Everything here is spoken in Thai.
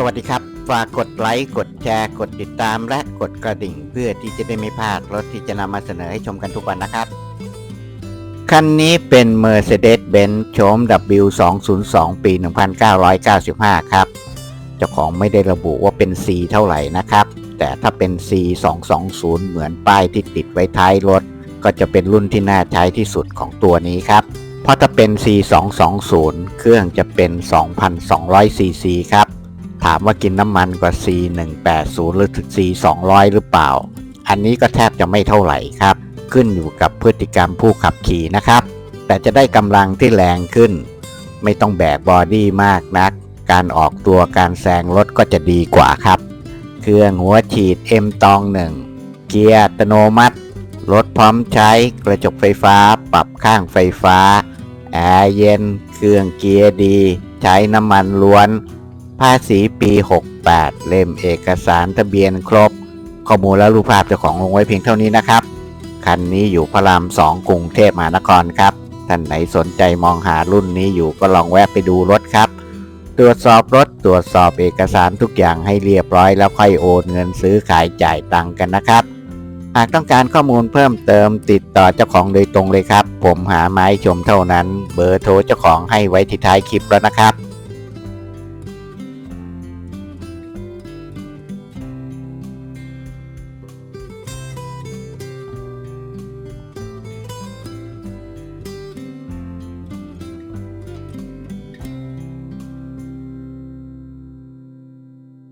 สวัสดีครับ ฝากกดไลค์ กดแชร์ กดติดตามและกดกระดิ่ง เพื่อที่จะได้ไม่พลาดรถที่จะนำมาเสนอให้ชมกันทุกวันนะครับ คันนี้เป็น Mercedes-Benz โฉม W202 ปี 1995 ครับ เจ้าของไม่ได้ระบุว่าเป็น C เท่าไหร่นะครับ แต่ถ้าเป็น C220 เหมือนป้ายที่ติดไว้ท้ายรถ ก็จะเป็นรุ่นที่น่าใช้ที่สุดของตัวนี้ครับ เพราะถ้าเป็น C220 เครื่องจะเป็น 2,200 cc ครับามว่ากินน้ำมันกว่า C180 หรือ C200 หรือเปล่า อันนี้ก็แทบจะไม่เท่าไหร่ครับ ขึ้นอยู่กับพฤติกรรมผู้ขับขี่นะครับ แต่จะได้กำลังที่แรงขึ้น ไม่ต้องแบกบอดี้มากนัก การออกตัวการแซงรถก็จะดีกว่าครับ เครื่องหัวฉีด M ตองหนึ่งเกียร์อัตโนมัติ รถพร้อมใช้กระจกไฟฟ้า ปรับข้างไฟฟ้า แอร์เย็น เครื่องเกียร์ดี ใช้น้ำมันล้วน ภาษีปี 68 เล่มเอกสารทะเบียนครบ ข้อมูลและรูปภาพเจ้าของลงไว้เพียงเท่านี้นะครับ คันนี้อยู่พระราม2กรุงเทพมหานครครับ ท่านไหนสนใจมองหารุ่นนี้อยู่ก็ลองแวะไปดูรถครับ ตรวจสอบรถตรวจสอบเอกสารทุกอย่างให้เรียบร้อยแล้วค่อยโอนเงินซื้อขายจ่ายตังกันนะครับ หากต้องการข้อมูลเพิ่มเติมติดต่อเจ้าของโดยตรงเลยครับ ผมหาไม้ชมเท่านั้น เบอร์โทรเจ้าของให้ไว้ที่ท้ายคลิปแล้วนะครับ